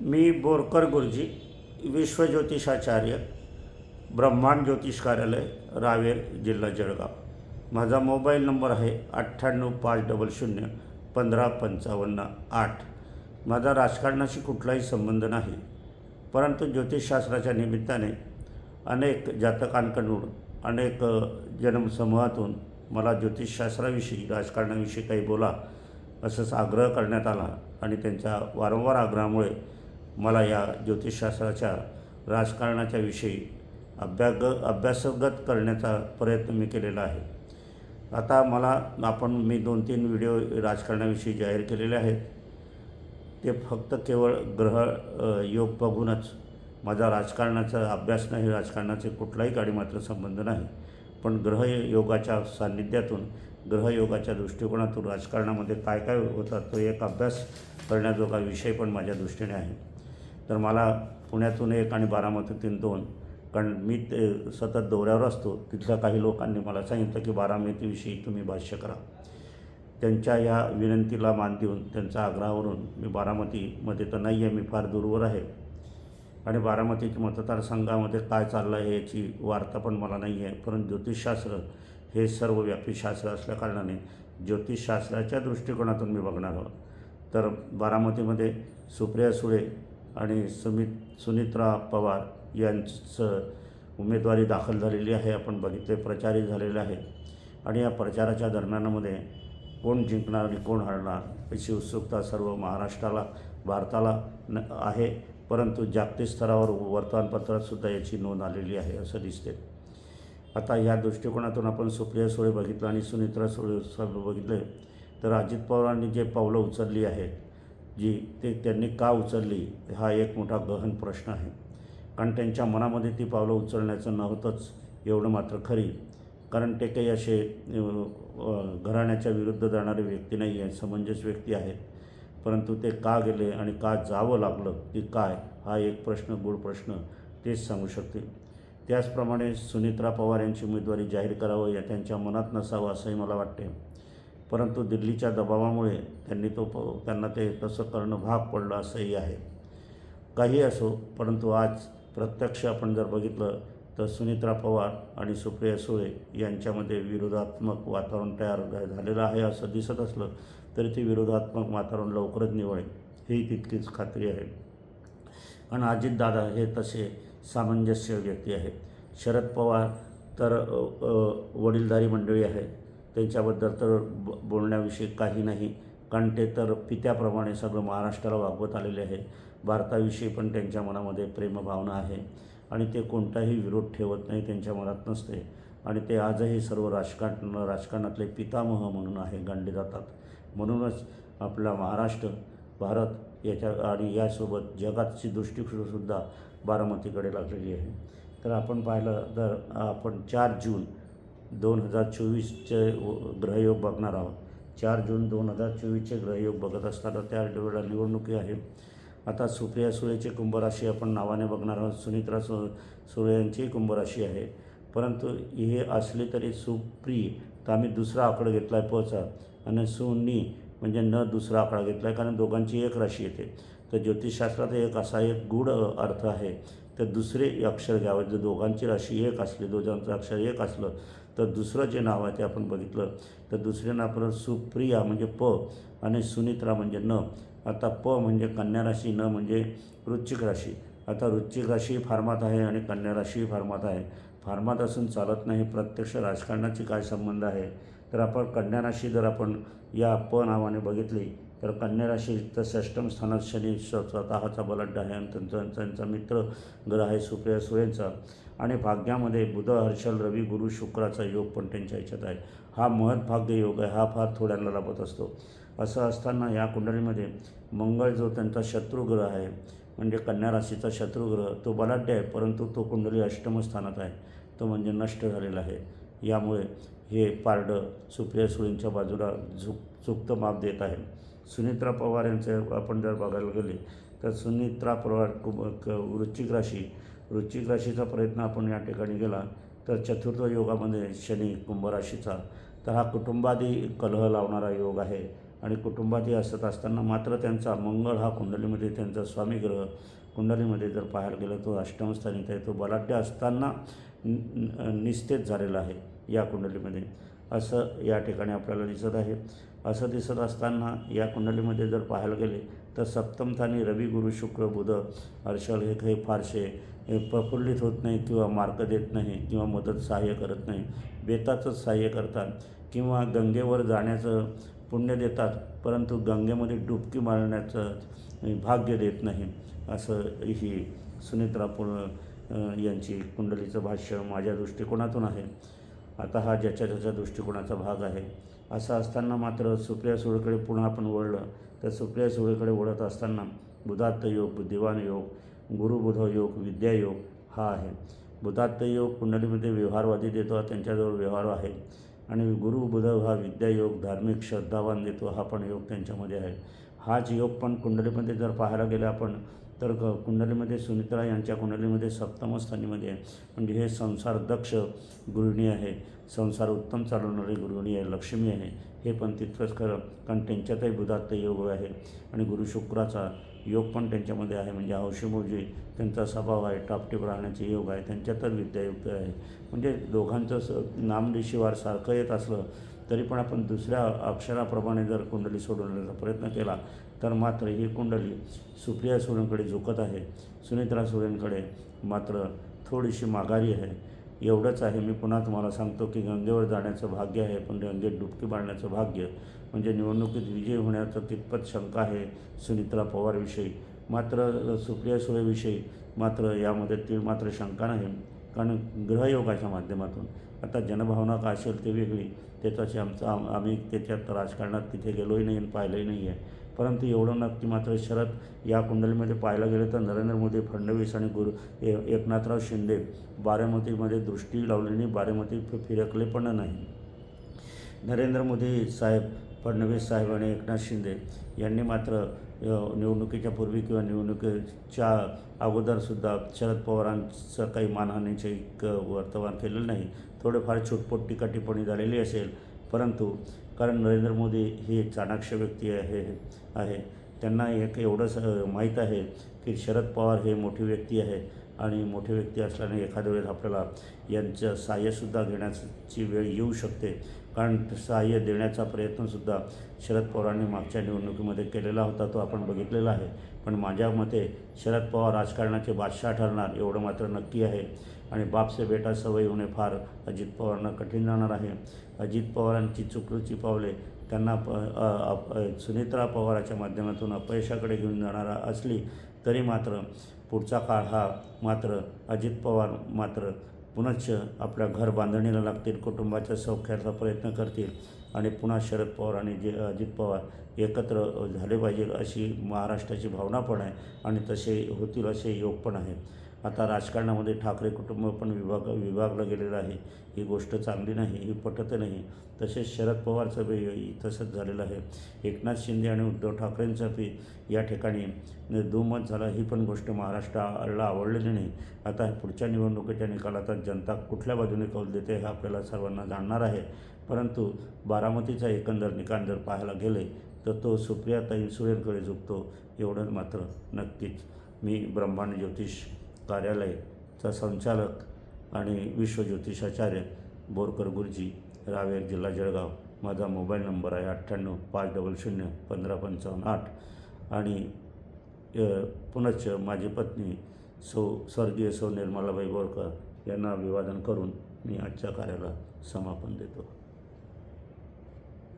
मी बोरकर गुरुजी विश्वज्योतिषाचार्य ब्रह्मांड ज्योतिष कार्यालय रावेर जिल्हा जळगाव. माझा मोबाईल नंबर आहे अठ्ठ्याण्णव पाच डबल शून्य पंधरा पंचावन्न आठ. माझा राजकारणाशी कुठलाही संबंध नाही. परंतु ज्योतिषशास्त्राच्या निमित्ताने अनेक जातकांकडून अनेक जन्मसमूहातून मला ज्योतिषशास्त्राविषयी राजकारणाविषयी काही बोला असंच आग्रह करण्यात आला आणि त्यांच्या वारंवार आग्रहामुळे मला या ज्योतिषशास्त्राच्या राजकारणाच्या विषयी अभ्याग अभ्यासगत करण्याचा प्रयत्न मी केलेला आहे. आता मला आपण मी दोन तीन व्हिडिओ राजकारणाविषयी जाहीर केलेले आहेत. ते फक्त केवळ ग्रह योग बघूनच. माझा राजकारणाचा अभ्यास नाही राजकारणाचे कुठलाही गाडी मात्र संबंध नाही. पण ग्रहयोगाच्या सान्निध्यातून ग्रहयोगाच्या दृष्टिकोनातून राजकारणामध्ये काय काय होतात तो एक अभ्यास करण्याजोगा विषय पण माझ्या दृष्टीने आहे. तर मला पुण्यातून एक आणि बारामतीतून दोन. कारण मी ते सतत दौऱ्यावर असतो. तिथल्या काही लोकांनी मला सांगितलं की बारामतीविषयी तुम्ही भाष्य करा. त्यांच्या या विनंतीला मान देऊन त्यांच्या आग्रहावरून मी बारामतीमध्ये तर नाही आहे मी फार दूरवर आहे. आणि बारामतीच्या मतदारसंघामध्ये काय चाललं आहे याची वार्ता पण मला नाही आहे परंतु ज्योतिषशास्त्र हे सर्वव्यापी शास्त्र असल्याकारणाने ज्योतिषशास्त्राच्या दृष्टिकोनातून मी बघणार आहोत. तर बारामतीमध्ये सुप्रिया सुळे आणि सुमित सुनित्रा पवार यांचं उमेदवारी दाखल झालेली आहे. आपण बघितले प्रचारही झालेले आहे आणि या प्रचाराच्या दरम्यानामध्ये कोण जिंकणार आणि कोण हरणार याची उत्सुकता सर्व महाराष्ट्राला भारताला न आहे. परंतु जागतिक स्तरावर वर्तमानपत्रातसुद्धा याची नोंद आलेली आहे असं दिसते आता या दृष्टिकोनातून आपण सुप्रिया सुळे बघितलं आणि सुनित्रा सुळे सर्व बघितले तर अजित पवारांनी जे पावलं उचलली आहेत जी ते त्यांनी का उचलली हा एक मोठा गहन प्रश्न आहे. कारण त्यांच्या मनामध्ये ती पावलं उचलण्याचं नव्हतंच एवढं मात्र खरी. कारण ते काही असे घराण्याच्या विरुद्ध जाणारे व्यक्ती नाही आहे समंजस व्यक्ती आहेत. परंतु ते का गेले आणि का जावं लागलं की काय हा एक प्रश्न गूढ प्रश्न तेच सांगू शकतील त्याचप्रमाणे सुनित्रा पवार यांची उमेदवारी जाहीर करावं या त्यांच्या मनात नसावं असंही मला वाटते परंतु दिल्लीच्या दबावामुळे त्यांनी तो प त्यांना ते तसं करणं भाग पडलं असंही आहे. काही असो परंतु आज प्रत्यक्ष आपण जर बघितलं तर सुनित्रा पवार आणि सुप्रिया सुळे यांच्यामध्ये विरोधात्मक वातावरण तयार झालेलं आहे असं दिसत असलं तरी ते विरोधात्मक वातावरण लवकरच निवळेल ही तितकीच खात्री आहे. आणि अजितदादा हे तसे सामंजस्य व्यक्ती आहेत. शरद पवार तर वडीलधारी मंडळी आहे त्यांच्याबद्दल तर ब बोलण्याविषयी काही नाही. कारण ते तर पित्याप्रमाणे सगळं महाराष्ट्राला वागवत आलेले आहे भारताविषयी पण त्यांच्या मनामध्ये प्रेमभावना आहे. आणि ते कोणताही विरोध ठेवत नाही त्यांच्या मनात नसते. आणि ते आजही सर्व राजकारण राजकारणातले पितामह म्हणून आहे गणले जातात. म्हणूनच आपला महाराष्ट्र भारत याच्या आणि यासोबत जगाची दृष्टीसुद्धा बारामतीकडे लागलेली आहे. तर आपण पाहिलं तर आपण चार जून दोन हजार चोवीसचे ग्रहयोग बघणार आहोत. चार जून दोन हजार चोवीसचे ग्रहयोग बघत असताना त्या वेळेला निवडणुकी आहे. आता सुप्रिया सुळेची कुंभराशी आपण नावाने बघणार आहोत. सुनित्रा सु सुळे यांचीही कुंभराशी आहे. परंतु हे असले तरी सुप्री तर आम्ही दुसरा आकडा घेतला आहे पचा आणि सुनी म्हणजे न दुसरा आकडा घेतला आहे कारण दोघांची एक राशी येते. तर ज्योतिषशास्त्रात एक असा एक गूढ अर्थ आहे. तर दुसरे अक्षर घ्यावं. जर दोघांची राशी एक असली दोघांचं अक्षर एक असलं तर दुसरं जे नाव आहे ते आपण बघितलं. तर दुसरे नाव आपलं सुप्रिया म्हणजे प आणि सुनित्रा म्हणजे न. आता प म्हणजे कन्या राशी न म्हणजे वृश्चिक राशी. आता वृश्चिक राशी फार्मात आहे आणि कन्या राशीही फार्मात आहे. फार्मात असून चालत नाही प्रत्यक्ष राजकारणाची काय संबंध आहे? तर आपण कन्या राशी जर आपण या प नावाने बघितली तर कन्या राशीत तर षष्टम स्थानात शनी स्वतःचा बलाढ्य आहे आणि त्यांचा त्यांचा मित्र ग्रह आहे सुप्रिया सुयेंचा आणि भाग्यामध्ये बुध हर्षल रवी गुरु शुक्राचा योग पण त्यांच्या ह्याच्यात आहे. हा महत्भाग्य योग आहे. हा फार थोड्यांना लाभत असतो. असं असताना या कुंडलीमध्ये मंगळ जो त्यांचा शत्रुग्रह आहे म्हणजे कन्या राशीचा शत्रुग्रह तो बलाढ्य आहे परंतु तो कुंडली अष्टम स्थानात आहे. तो म्हणजे नष्ट झालेला आहे. यामुळे हे पारडं सुप्रिया सुळींच्या बाजूला झुक झुकतं माप देत आहे. सुनित्रा पवार यांचं आपण जर बघायला गेले तर सुनित्रा पवार कुब क- वृश्चिक राशी वृश्चिक राशीचा प्रयत्न आपण या ठिकाणी केला तर चतुर्थ योगामध्ये शनी कुंभराशीचा तर हा कुटुंबादी कलह लावणारा योग आहे. आणि कुटुंबातही असत असताना मात्र त्यांचा मंगळ हा कुंडलीमध्ये त्यांचा स्वामी ग्रह कुंडलीमध्ये जर पाहायला गेलं तो अष्टमस्थानी आहे तो बलाढ्य असताना निस्तेज झालेला आहे या कुंडलीमध्ये. असं या ठिकाणी आपल्याला दिसत आहे. असं दिसत असताना या कुंडलीमध्ये जर पाहायला गेले तर सप्तमस्थानी रवी गुरु शुक्र बुध हर्षल हे काही फारसे प्रफुल्लित होत नाही किंवा मार्क देत नाही किंवा मदत सहाय्य करत नाही. बेताचंच सहाय्य करतात किंवा गंगेवर जाण्याचं पुण्य देतात परंतु गंगेमध्ये डुबकी मारण्याचं भाग्य देत नाही असं ही सुनित्रा पुर यांची कुंडलीचं भाष्य माझ्या दृष्टिकोनातून आहे. आता हा ज्याच्या त्याच्या दृष्टिकोनाचा भाग आहे. असं असताना मात्र सुप्रिया सुळेकडे पुन्हा आपण वळलं. तर सुप्रिया सुळेकडे वळत असताना बुधात्त योग बुद्धिवान योग गुरुबुध योग विद्यायोग हा आहे. बुधात्त योग कुंडलीमध्ये व्यवहारवादी देतो त्यांच्याजवळ व्यवहार आहे. आणि गुरु बुध हा विद्यायोग धार्मिक श्रद्धावान देतो हा पण योग त्यांच्यामध्ये आहे. हाच योग पण कुंडलीमध्ये जर पाहायला गेलं आपण तर क कुंडलीमध्ये सुनित्रा यांच्या कुंडलीमध्ये सप्तम स्थानीमध्ये आहे. म्हणजे हे संसार दक्ष गृहिणी आहे. संसार उत्तम चालवणारी गृहिणी आहे. लक्ष्मी आहे. हे पण तितकंच खरं. कारण त्यांच्यातही बुधात्त योग आहे. आणि गुरु शुक्राचा योग पण त्यांच्यामध्ये आहे. म्हणजे औषमोजी त्यांचा स्वभाव आहे. टापटीप राहण्याचे योग आहे. त्यांच्यातच विद्यायुक्त आहे. म्हणजे दोघांचं स नामदेशिवार सारखं येत असलं तरी पण आपण दुसऱ्या अक्षराप्रमाणे जर कुंडली सोडवण्याचा प्रयत्न केला तर मात्र ही कुंडली सुप्रिया सुरेंकडे झुकत आहे. सुनित्रा सुरेंकडे मात्र थोडीशी माघारी आहे. एवढंच आहे मी पुन्हा तुम्हाला सांगतो की गंगेवर जाण्याचं भाग्य आहे पण गंगेत डुबकी मारण्याचं भाग्य म्हणजे निवडणुकीत विजय होण्याचं कितपत शंका आहे सुनित्रा पवारविषयी. मात्र सुप्रिया सुळेविषयी मात्र यामध्ये ती मात्र शंका नाही कारण ग्रहयोगाच्या माध्यमातून आता जनभावना काय असेल ती वेगळी त्याच्याशी आमचं आम आम्ही त्याच्यात राजकारणात तिथे गेलोही नाही आणि पाहिलंही नाही आहे. परंतु एवढं नक्की मात्र शरद या कुंडलीमध्ये पाहायला गेलं तर नरेंद्र मोदी फडणवीस आणि गुरु ए एकनाथराव शिंदे बारामतीमध्ये दृष्टी लावलेली बारामती फिरकले पण नाही. नरेंद्र मोदी साहेब फडणवीस साहेब आणि एकनाथ शिंदे यांनी मात्र निवडणुकीच्या पूर्वी किंवा निवडणुकीच्या अगोदरसुद्धा शरद पवारांचं काही मानहानीचे वर्तमान केलेलं नाही. थोडेफार छुटपुट टीका टिप्पणी झालेली असेल. परंतु कारण नरेंद्र मोदी ही एक चाणाक्ष व्यक्ती आहे आहे. त्यांना एक एवढंच माहीत आहे की शरद पवार हे मोठी व्यक्ती आहे आणि मोठी व्यक्ती असल्याने एखाद्या वेळेस आपल्याला यांचं सहाय्यसुद्धा घेण्याची वेळ येऊ शकते. कारण सहाय्य देण्याचा प्रयत्नसुद्धा शरद पवारांनी मागच्या निवडणुकीमध्ये केलेला होता तो आपण बघितलेला आहे. पण माझ्या मते शरद पवार राजकारणाचे बादशाह ठरणार एवढं मात्र नक्की आहे. आणि बापसे बेटा सवय होणे फार अजित पवारांना कठीण जाणार आहे. अजित पवारांची चुकूची पावले त्यांना प अ, सुनित्रा पवाराच्या माध्यमातून अपयशाकडे घेऊन जाणारा असली तरी मात्र पुढचा काळ हा मात्र अजित पवार मात्र पुनश्च आपल्या घर बांधणीला लागतील कुटुंबाच्या सौख्याचा प्रयत्न करतील आणि पुन्हा शरद पवार आणि जे अजित पवार एकत्र झाले पाहिजे अशी महाराष्ट्राची भावना पण आहे आणि तसे होतील असे योग पण आहेत आता राजकारणामध्ये ठाकरे कुटुंब पण विभाग विभागलं गेलेलं आहे. ही गोष्ट चांगली नाही ही पटत नाही. तसेच शरद पवारचं बी तसंच झालेलं आहे. एकनाथ शिंदे आणि उद्धव ठाकरेंचं बी या ठिकाणी दुमत झाला. ही पण गोष्ट महाराष्ट्राला आवडलेली नाही. आता पुढच्या निवडणुकीच्या निकालात जनता कुठल्या बाजूने कौल देते हे आपल्याला सर्वांना जाणणार आहे. परंतु बारामतीचा एकंदर निकाल जर पाहायला गेले तर तो सुप्रियाताई सुळेंकडे झुकतो. एवढं मात्र नक्कीच. मी ब्रह्मांड ज्योतिष कार्यालयचा संचालक आणि विश्वज्योतिषाचार्य बोरकर गुरुजी रावेर जिल्हा जळगाव. माझा मोबाईल नंबर आहे अठ्ठ्याण्णव पाच डबल शून्य पंधरा पंचावन्न आठ. आणि पुनश्च माझी पत्नी सौ स्वर्गीय सौ निर्मलाबाई बोरकर यांना अभिवादन करून मी आजच्या कार्याला समापन देतो.